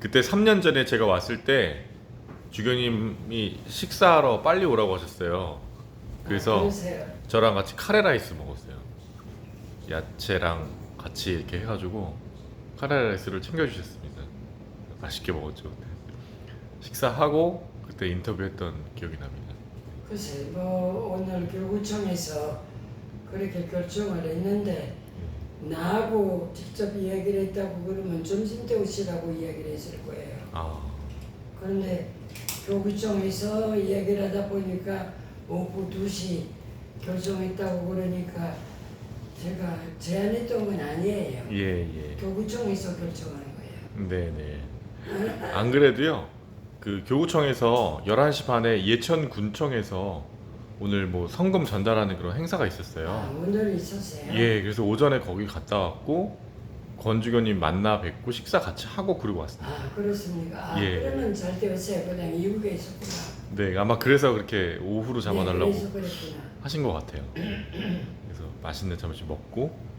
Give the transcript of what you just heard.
그때 3년 전에 제가 왔을 때 주교님이 식사하러 빨리 오라고 하셨어요. 그래서 아. 저랑 같이 카레라이스 먹었어요. 야채랑 같이 이렇게 해가지고 카레라이스를 챙겨주셨습니다. 맛있게 먹었죠. 그때. 식사하고 그때 인터뷰했던 기억이 납니다. 글쎄 뭐 오늘 교구청에서 그렇게 결정을 했는데 나하고 직접 이야기를 했다고 그러면 점심 때 오시라고 이야기를 했을 거예요. 아, 그런데 교구청에서 이야기를 하다 보니까 오후 2시 결정했다고 그러니까 제가 제안했던 건 아니에요. 예, 예. 교구청에서 결정한 거예요. 네 네. 안 그래도요, 그 교구청에서 11시 반에 예천군청에서 오늘 뭐 성금 전달하는 그런 행사가 아, 있었어요. 오늘 있었어요? 예, 그래서 오전에 거기 갔다 왔고, 권주교님 만나 뵙고 식사 같이 하고 그러고 왔습니다. 아 그렇습니까? 아, 예. 그러면 잘 되었어요. 그냥 이후에 있었구나. 네, 아마 그래서 그렇게 오후로 잡아달라고 네, 그래서 그랬구나. 하신 것 같아요. 그래서 맛있는 점심 먹고.